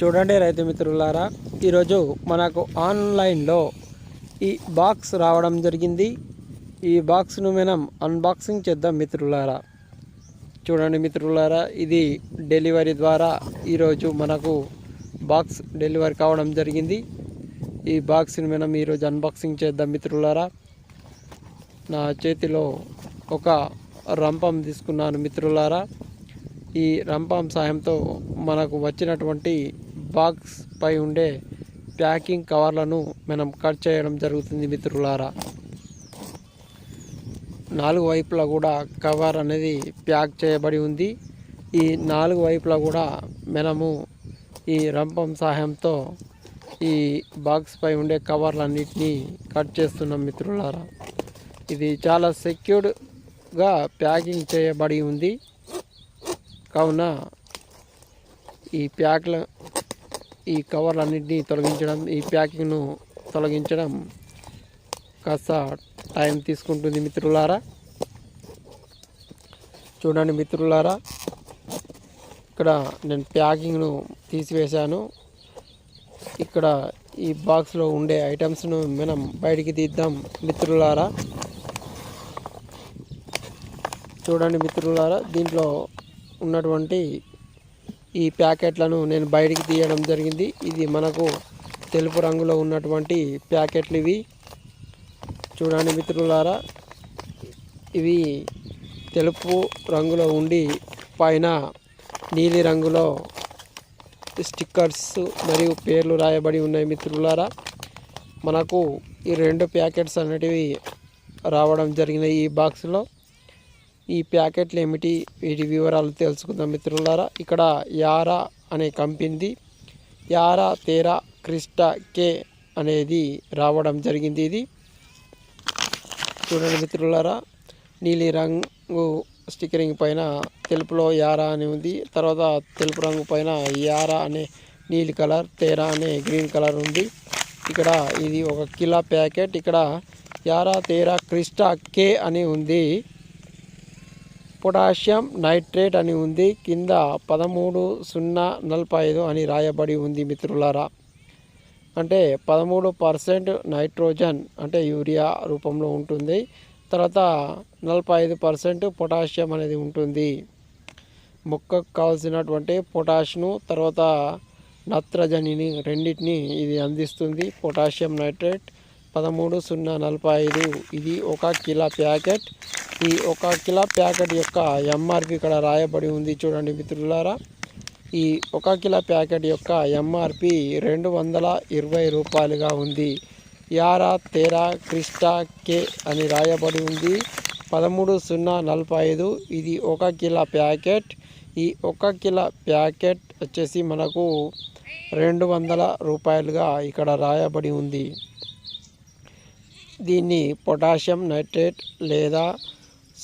చూడండి రైతు మిత్రులారా ఈరోజు మనకు ఆన్లైన్లో ఈ బాక్స్ రావడం జరిగింది. ఈ బాక్స్ను మనం అన్బాక్సింగ్ చేద్దాం మిత్రులారా. చూడండి మిత్రులారా ఇది డెలివరీ ద్వారా ఈరోజు మనకు బాక్స్ డెలివరీ కావడం జరిగింది. ఈ బాక్స్ని మనం ఈరోజు అన్బాక్సింగ్ చేద్దాం మిత్రులారా. నా చేతిలో ఒక రంపం తీసుకున్నాను మిత్రులారా. ఈ రంపం సాయంతో మనకు వచ్చినటువంటి బాక్స్ పై ఉండే ప్యాకింగ్ కవర్లను మనం కట్ చేయడం జరుగుతుంది మిత్రులారా. నాలుగు వైపులా కూడా కవర్ అనేది ప్యాక్ చేయబడి ఉంది. ఈ నాలుగు వైపులా కూడా మనము ఈ రంపం సహాయంతో ఈ బాక్స్ పై ఉండే కవర్లన్నిటినీ కట్ చేస్తున్నాం మిత్రులారా. ఇది చాలా సెక్యూర్డ్గా ప్యాకింగ్ చేయబడి ఉంది. కావున ఈ ప్యాక్ల ఈ కవర్లన్నింటినీ తొలగించడం ఈ ప్యాకింగ్ను తొలగించడం కాస్త టైం తీసుకుంటుంది మిత్రులారా. చూడండి మిత్రులారా ఇక్కడ నేను ప్యాకింగ్ను తీసివేశాను. ఇక్కడ ఈ బాక్స్లో ఉండే ఐటమ్స్ను మనం బయటికి తీద్దాం మిత్రులారా. చూడండి మిత్రులారా దీంట్లో ఉన్నటువంటి ఈ ప్యాకెట్లను నేను బయటికి తీయడం జరిగింది. ఇది మనకు తెలుపు రంగులో ఉన్నటువంటి ప్యాకెట్లు ఇవి. చూడండి మిత్రులారా ఇవి తెలుపు రంగులో ఉండి పైన నీలి రంగులో స్టిక్కర్స్ మరియు పేర్లు రాయబడి ఉన్నాయి మిత్రులారా. మనకు ఈ రెండు ప్యాకెట్స్ అనేటివి రావడం జరిగినాయి ఈ బాక్స్లో. ఈ ప్యాకెట్లు ఏమిటి? వీటి వివరాలు తెలుసుకుందాం మిత్రులారా. ఇక్కడ యారా అనే కంపెనీది యారా తేరా క్రిస్టా కే అనేది రావడం జరిగింది ఇది. చూడండి మిత్రులారా నీలి రంగు స్టిక్కరింగ్ పైన తెలుపులో యారా అని ఉంది. తర్వాత తెలుపు రంగు పైన యారా అనే నీలి కలర్ తేరా అనే గ్రీన్ కలర్ ఉంది. ఇక్కడ ఇది ఒక కిలో ప్యాకెట్. ఇక్కడ యారా తేరా క్రిస్టా కే అని ఉంది. పొటాషియం నైట్రేట్ అని ఉంది. కింద పదమూడు సున్నా నలభై ఐదు అని రాయబడి ఉంది మిత్రులారా. అంటే పదమూడు పర్సెంట్ నైట్రోజన్ అంటే యూరియా రూపంలో ఉంటుంది. తర్వాత నలభై ఐదు పర్సెంట్ పొటాషియం అనేది ఉంటుంది. మొక్కకు కావాల్సినటువంటి పొటాష్ను తర్వాత నత్రజనిని రెండింటిని ఇది అందిస్తుంది. పొటాషియం నైట్రేట్ పదమూడు సున్నా నలభై ఐదు. ఇది ఒక కిలో ప్యాకెట్. ఈ ఒక కిలో ప్యాకెట్ యొక్క ఎంఆర్పి ఇక్కడ రాయబడి ఉంది చూడండి మిత్రులారా. ఈ ఒక కిలో ప్యాకెట్ యొక్క ఎంఆర్పి రెండు వందల ఇరవై రూపాయలుగా ఉంది. యారా తేరా క్రిస్టా కే అని రాయబడి ఉంది. పదమూడు సున్నా నలభై ఐదు ఇది ఒక కిలో ప్యాకెట్. ఈ ఒక కిలో ప్యాకెట్ వచ్చేసి మనకు రెండు వందల రూపాయలుగా ఇక్కడ రాయబడి ఉంది. దీన్ని పొటాషియం నైట్రేట్ లేదా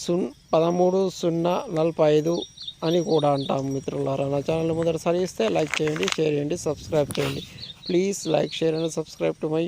సున్ పదమూడు సున్నా నలభై ఐదు అని కూడా అంటాం మిత్రులారా. నా ఛానల్ మొదటిసారి ఇస్తే లైక్ చేయండి షేర్ చేయండి సబ్స్క్రైబ్ చేయండి. Please like share and subscribe to my